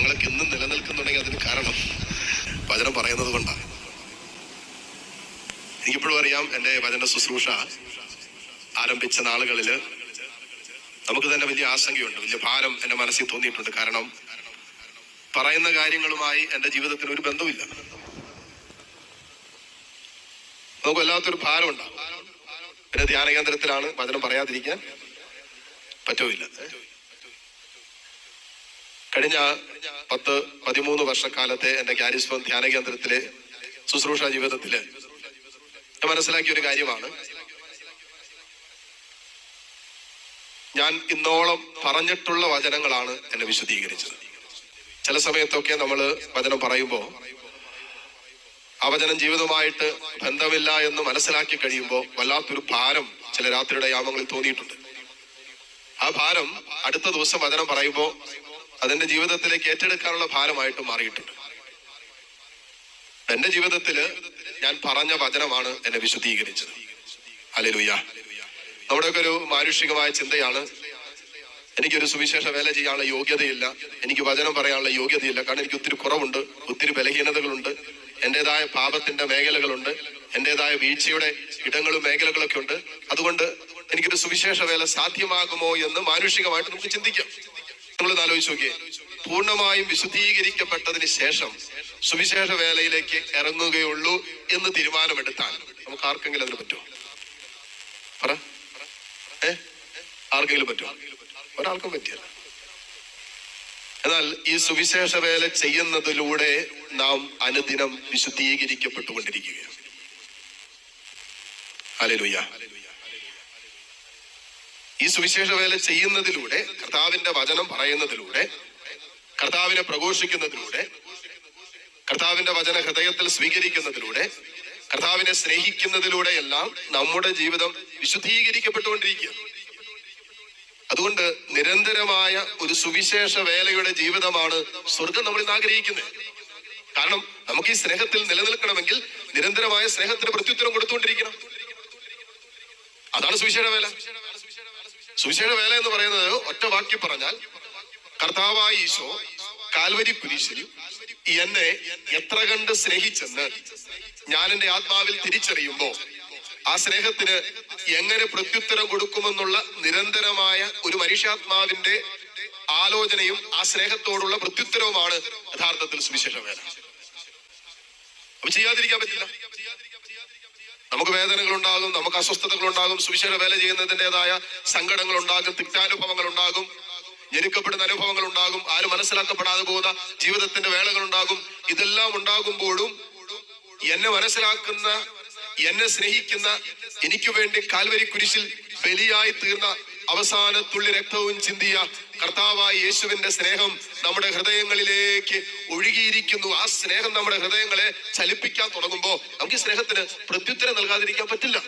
ഞങ്ങൾക്ക് എന്നും നിലനിൽക്കുന്നുണ്ടെങ്കിൽ അതിന് കാരണം വചനം പറയുന്നത് കൊണ്ടാണ് എനിക്കിപ്പോഴും അറിയാം എന്റെ വചന ശുശ്രൂഷ ആരംഭിച്ച നാളുകളിൽ നമുക്ക് തന്നെ വലിയ ആശങ്കയുണ്ട് വലിയ ഭാരം എന്റെ മനസ്സിൽ തോന്നിയിട്ടുണ്ട്. കാരണം പറയുന്ന കാര്യങ്ങളുമായി എന്റെ ജീവിതത്തിന് ഒരു ബന്ധമില്ല നമുക്ക് വല്ലാത്തൊരു ഭാരം ഉണ്ടാവും. പിന്നെ ധ്യാന കേന്ദ്രത്തിലാണ് വചനം പറയാതിരിക്കാൻ പറ്റുമില്ല കഴിഞ്ഞ പത്ത് പതിമൂന്ന് വർഷക്കാലത്തെ എന്റെ കാരിസ്വം ധ്യാന കേന്ദ്രത്തിലെ ശുശ്രൂഷ ജീവിതത്തിൽ മനസ്സിലാക്കിയ ഒരു കാര്യമാണ്. ഞാൻ ഇന്നോളം പറഞ്ഞിട്ടുള്ള വചനങ്ങളാണ് എന്നെ വിശദീകരിച്ചത്. ചില സമയത്തൊക്കെ നമ്മൾ വചനം പറയുമ്പോൾ ആ വചനം ജീവിതമായിട്ട് ബന്ധമില്ല എന്ന് മനസ്സിലാക്കി കഴിയുമ്പോൾ വല്ലാത്തൊരു ഭാരം ചില രാത്രിയുടെ യാമങ്ങളിൽ തോന്നിയിട്ടുണ്ട്. ആ ഭാരം അടുത്ത ദിവസം വചനം പറയുമ്പോൾ അതെന്റെ ജീവിതത്തിലേക്ക് ഏറ്റെടുക്കാനുള്ള ഭാരമായിട്ട് മാറിയിട്ടുണ്ട്. എന്റെ ജീവിതത്തിൽ ഞാൻ പറഞ്ഞ വചനമാണ് എന്നെ വിശദീകരിച്ചത് അല്ലേലൂയ്യ നമ്മുടെയൊക്കെ ഒരു മാനുഷികമായ ചിന്തയാണ്. എനിക്കൊരു സുവിശേഷ വേല ചെയ്യാനുള്ള യോഗ്യതയില്ല. എനിക്ക് വചനം പറയാനുള്ള യോഗ്യതയില്ല. കാരണം എനിക്ക് ഒത്തിരി കുറവുണ്ട് ഒത്തിരി ബലഹീനതകളുണ്ട്. എന്റേതായ പാപത്തിന്റെ മേഖലകളുണ്ട്. എന്റേതായ വീഴ്ചയുടെ ഇടങ്ങളും മേഖലകളൊക്കെ ഉണ്ട്. അതുകൊണ്ട് എനിക്കൊരു സുവിശേഷ വേല സാധ്യമാകുമോ എന്ന് മാനുഷികമായിട്ട് നമുക്ക് ചിന്തിക്കാം. നമ്മൾ ആലോചിച്ച് നോക്കിയേ. പൂർണമായും വിശുദ്ധീകരിക്കപ്പെട്ടതിന് ശേഷം സുവിശേഷ വേലയിലേക്ക് ഇറങ്ങുകയുള്ളൂ എന്ന് തീരുമാനമെടുത്താൽ നമുക്ക് ആർക്കെങ്കിലും അതിന് പറ്റുമോ? പറ. ആർക്കെങ്കിലും പറ്റുമോ? ഒരാൾക്കും പറ്റിയല്ല എന്നാൽ ഈ സുവിശേഷ വേല ചെയ്യുന്നതിലൂടെ നാം അനുദിനം വിശുദ്ധീകരിക്കപ്പെട്ടുകൊണ്ടിരിക്കുകയാണ്. ഹല്ലേലൂയ. ഈ സുവിശേഷ വേല ചെയ്യുന്നതിലൂടെ കർത്താവിന്റെ വചനം പറയുന്നതിലൂടെ കർത്താവിനെ പ്രഘോഷിക്കുന്നതിലൂടെ കർത്താവിന്റെ വചന ഹൃദയത്തിൽ സ്വീകരിക്കുന്നതിലൂടെ കർത്താവിനെ സ്നേഹിക്കുന്നതിലൂടെ എല്ലാം നമ്മുടെ ജീവിതം വിശുദ്ധീകരിക്കപ്പെട്ടുകൊണ്ടിരിക്കുക അതുകൊണ്ട് നിരന്തരമായ ഒരു സുവിശേഷ വേലയുടെ ജീവിതമാണ് സ്വർഗം നമ്മൾ ഇന്ന് ആഗ്രഹിക്കുന്നത്. കാരണം നമുക്ക് ഈ സ്നേഹത്തിൽ നിലനിൽക്കണമെങ്കിൽ നിരന്തരമായ സ്നേഹത്തിന് പ്രത്യുത്തരം കൊടുത്തുകൊണ്ടിരിക്കണം. അതാണ് സുവിശേഷ വേല. സുവിശേഷ വേല എന്ന് പറയുന്നത് ഒറ്റ വാക്കി പറഞ്ഞാൽ കർത്താവായ ഈശോ കാൽവരി കുരിശിൽ എന്നെ എത്ര കണ്ട് സ്നേഹിച്ചെന്ന് ഞാൻ എന്റെ ആത്മാവിൽ തിരിച്ചറിയുമ്പോ ആ സ്നേഹത്തിന് എങ്ങനെ പ്രത്യുത്തരം കൊടുക്കുമെന്നുള്ള നിരന്തരമായ ഒരു മനുഷ്യാത്മാവിന്റെ ആലോചനയും ആ സ്നേഹത്തോടുള്ള പ്രത്യുത്തരവുമാണ് യഥാർത്ഥത്തിൽ സുവിശേഷ വേല. അപ്പൊ ചെയ്യാതിരിക്കാൻ പറ്റില്ല. നമുക്ക് വേദനകൾ ഉണ്ടാകും നമുക്ക് അസ്വസ്ഥതകൾ ഉണ്ടാകും സുവിശേഷ വേല ചെയ്യുന്നതിന്റെതായ സങ്കടങ്ങൾ ഉണ്ടാകും തിക്താനുഭവങ്ങൾ ഉണ്ടാകും ഞെരുക്കപ്പെടുന്ന അനുഭവങ്ങൾ ഉണ്ടാകും ആരും മനസ്സിലാക്കപ്പെടാതെ പോകുന്ന ജീവിതത്തിന്റെ വേളകൾ ഉണ്ടാകും ഇതെല്ലാം ഉണ്ടാകുമ്പോഴും എന്നെ മനസ്സിലാക്കുന്ന എന്നെ സ്നേഹിക്കുന്ന എനിക്ക് വേണ്ടി കാൽവരി കുരിശിൽ ബലിയായി തീർന്ന അവസാന തുള്ളി രക്തവും ചിന്തിയ കർത്താവായ യേശുവിന്റെ സ്നേഹം നമ്മുടെ ഹൃദയങ്ങളിലേക്ക് ഒഴുകിയിരിക്കുന്നു. ആ സ്നേഹം നമ്മുടെ ഹൃദയങ്ങളെ ചലിപ്പിക്കാൻ തുടങ്ങുമ്പോൾ നമുക്ക് ഈ സ്നേഹത്തിന് പ്രത്യുത്തരം നൽകാതിരിക്കാൻ പറ്റില്ല.